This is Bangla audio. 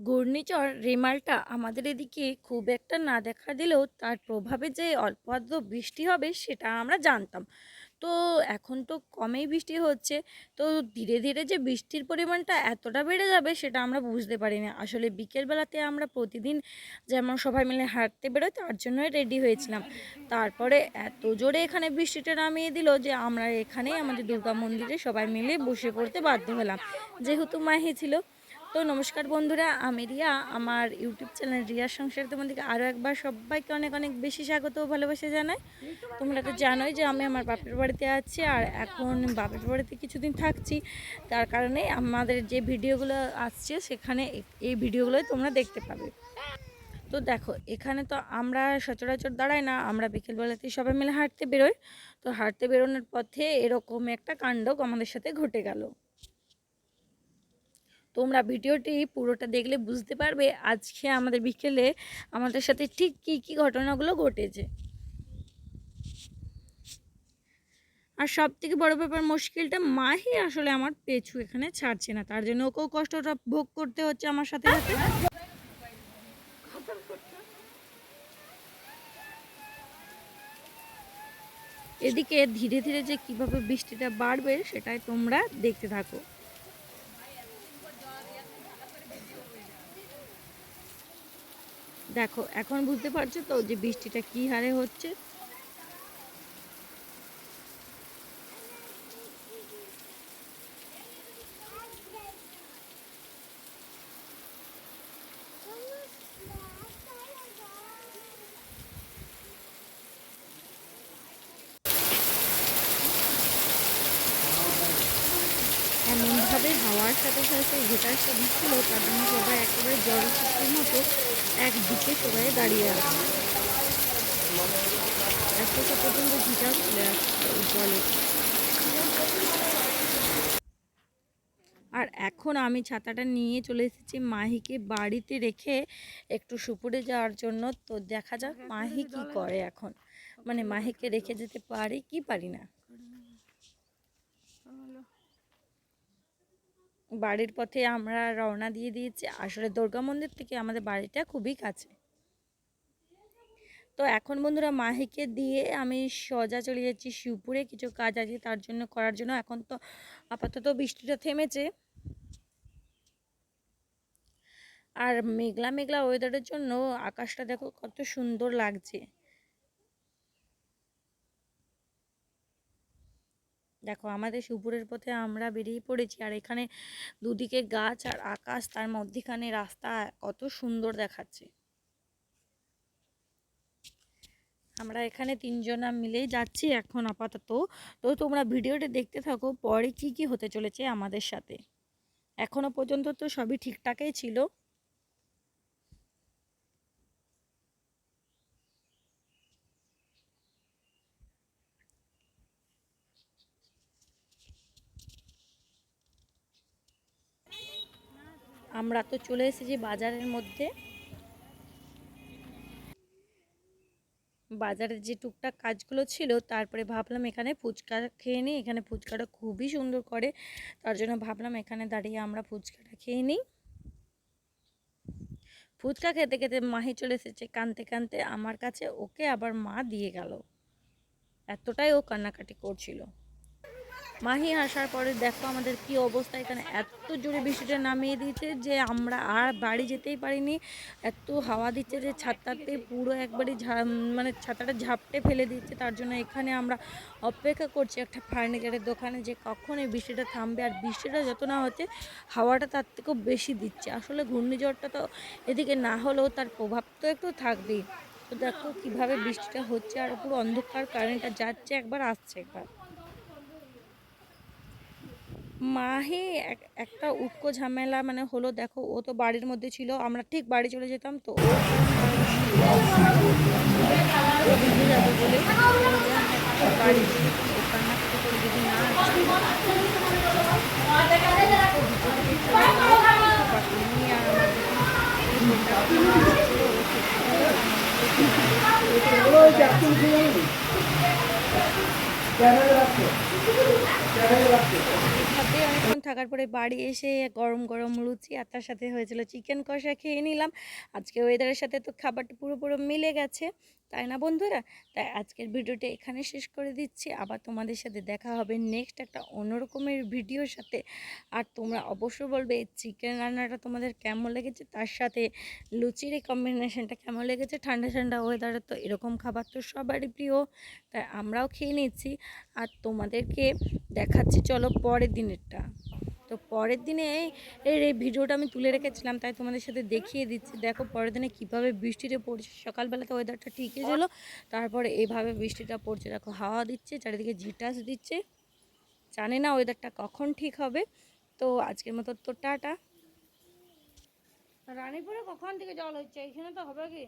ঘূর্ণিঝড় রেমালটা আমাদের এদিকে খুব একটা না দেখা দিলেও তার প্রভাবে যে অল্প আধটু বৃষ্টি হবে সেটা আমরা জানতাম। তো এখন তো কমেই বৃষ্টি হচ্ছে, তো ধীরে ধীরে যে বৃষ্টির পরিমাণটা এতটা বেড়ে যাবে সেটা আমরা বুঝতে পারি না আসলে বিকেলবেলাতে আমরা প্রতিদিন যেমন সবাই মিলে হাঁটতে বেরোই তার জন্যই রেডি হয়েছিলাম। তারপরে এত জোরে এখানে বৃষ্টিটা নামিয়ে দিল যে আমরা এখানেই আমাদের দুর্গা মন্দিরে সবাই মিলে বসে পড়তে বাধ্য হলাম। যেহেতু মাহি ছিল তো নমস্কার বন্ধুরা, আমি রিয়া, আমার ইউটিউব চ্যানেল রিয়ার সংসার তোমাদেরকে আরও একবার সবাইকে অনেক অনেক বেশি স্বাগত ভালোবাসা জানাই। তোমরা তো জানোই যে আমি আমার বাপের বাড়িতে আছি আর এখন বাপের বাড়িতে কিছুদিন থাকছি। তার কারণে আমাদের যে ভিডিওগুলো আসছে সেখানে এই ভিডিওগুলোই তোমরা দেখতে পাবে। তো দেখো, এখানে তো আমরা সচরাচর দাঁড়াই না, আমরা বিকেলবেলাতেই সবাই মিলে হাঁটতে বেরোই। তো হাঁটতে বেরোনোর পথে এরকম একটা কাণ্ড আমাদের সাথে ঘটে গেল। তোমরা ভিডিওটি পুরোটা দেখলে বুঝতে পারবে আজকে আমাদের বিকেলে আমাদের সাথে ঠিক কী কী ঘটনাগুলো ঘটেছে। আর সব থেকে বড় ব্যাপার মুশকিলটা, মাহি আসলে আমার পেছু এখানে ছাড়ছে না, তার জন্য ওকেও কষ্টটা ভোগ করতে হচ্ছে আমার সাথে সাথে এদিকে ধীরে ধীরে যে কীভাবে বৃষ্টিটা বাড়বে সেটাই তোমরা দেখতে থাকো। দেখো এখন বুঝতে পারছ তো যে বৃষ্টিটা কি হারে হচ্ছে? এমনভাবে হাওয়ার সাথে সাথে ঘেটাসটা দিচ্ছিল তার জন্য সবাই একেবারে জলসিদ্ধির মতো একদিকে সবাই দাঁড়িয়ে আছে। চলে আসছে জলে। আর এখন আমি ছাতাটা নিয়ে চলে এসেছি মাহিকে বাড়িতে রেখে একটু সুপুরে যাওয়ার জন্য। তো দেখা যাক মাহি কি করে এখন। মানে মাহিকে রেখে যেতে পারি কি পারি না। বাড়ির পথে আমরা রওনা দিয়ে দিয়েছি। আসলে দুর্গা মন্দির থেকে আমাদের বাড়িটা খুবই কাছে। তো এখন বন্ধুরা মাহিকে দিয়ে আমি সোজা চলে যাচ্ছি। শিবপুরে কিছু কাজ আছে, তার জন্য করার জন্য। এখন তো আপাতত বৃষ্টিটা থেমেছে। আর মেঘলা মেঘলা ওয়েদারের জন্য আকাশটা দেখো কত সুন্দর লাগছে। দেখো আমাদের সুপুরের পথে আমরা বেরিয়ে পড়েছি আর এখানে দুদিকে গাছ আর আকাশ, তার মধ্যেখানে রাস্তা কত সুন্দর দেখাচ্ছে। আমরা এখানে তিনজনা মিলেই যাচ্ছি এখন আপাতত। তো তোমরা ভিডিওটা দেখতে থাকো, পরে কি কি হতে চলেছে আমাদের সাথে। এখনও পর্যন্ত তো সবই ঠিকঠাকই ছিল। আমরা তো চলে এসেছি বাজারের মধ্যে। বাজারের যে টুকটাক কাজগুলো ছিল, তারপরে ভাবলাম এখানে ফুচকা খেয়ে নিই। এখানে ফুচকাটা খুবই সুন্দর করে, তার জন্য ভাবলাম এখানে দাঁড়িয়ে আমরা ফুচকাটা খেয়ে নিই। ফুচকা খেতে খেতে মাহি চলে এসেছে কানতে কানতে আমার কাছে, ওকে আবার মা দিয়ে গেল। এতটাই ও কান্নাকাটি করছিল। মাহি আসার পরে দেখো আমাদের কি অবস্থা, এখানে এত জোরে বৃষ্টিটা নামিয়ে দিয়েছে যে আমরা আর বাড়ি যেতেই পারিনি। এত হাওয়া দিচ্ছে যে ছাতাতে পুরো একবারে মানে ছাতাটা ঝাপটে ফেলে দিচ্ছে, তার জন্য এখানে আমরা অপেক্ষা করছি একটা ফার্নিচারের দোকানে যে কখন এই বৃষ্টিটা থামবে। আর বৃষ্টিটা যত না হচ্ছে হাওয়াটা তার থেকেও বেশি দিচ্ছে। আসলে ঘূর্ণিঝড়টা তো এদিকে না হলেও তার প্রভাব তো একটু থাকবেই। তো দেখো কীভাবে বৃষ্টিটা হচ্ছে আর পুরো অন্ধকার কারেন্টটা যাচ্ছে, একবার আসছে একবার। মাহি এক- একটা উটকো ঝামেলা মানে হলো দেখো, ও তো বাড়ির মধ্যে ছিল, আমরা ঠিক বাড়ি চলে যেতাম তো। ও ভিজে যাবে বলে বাড়ি ও কান্নাকাটি করে যদি না আসে, বাকি নিয়ে আর আমার এভাবে অনেকক্ষণ থাকার পরে বাড়ি এসে গরম গরম লুচি আর তার সাথে হয়েছিল চিকেন কষা খেয়ে নিলাম। আজকে ওয়েদারের সাথে তো খাবারটা পুরো পুরো মিলে গেছে। তাই না বন্ধুরা? তাই আজকের ভিডিওটা এখানে শেষ করে দিচ্ছি। আবার তোমাদের সাথে দেখা হবে নেক্সট একটা অন্যরকমের ভিডিওর সাথে। আর তোমরা অবশ্যই বলবে চিকেন রান্নাটা তোমাদের কেমন লেগেছে? তার সাথে লুচির এই কম্বিনেশনটা কেমন লেগেছে? ঠান্ডা ঠান্ডা ওয়েদারে তো এরকম খাবার তো সবারই প্রিয়। তাই আমরাও খেয়ে নিচ্ছি। আর তোমাদেরকে দেখাচ্ছি, চলো পরের দিনেরটা। তো পরের দিনে এর এই ভিডিওটা আমি তুলে রেখেছিলাম, তাই তোমাদের সাথে দেখিয়ে দিচ্ছি। দেখো পরের দিনে কীভাবে বৃষ্টিটা পড়ছে। সকালবেলাতে ওয়েদারটা ঠিকই ছিল তারপরে এইভাবে বৃষ্টিটা পড়ছে। দেখো হাওয়া দিচ্ছে, চারিদিকে ঝিটাস দিচ্ছে। জানি না ওয়েদারটা কখন ঠিক হবে। তো আজকের মতো তো টাটা। রানীপুরে কখন থেকে জল হচ্ছে? এখানে তো হবে কি?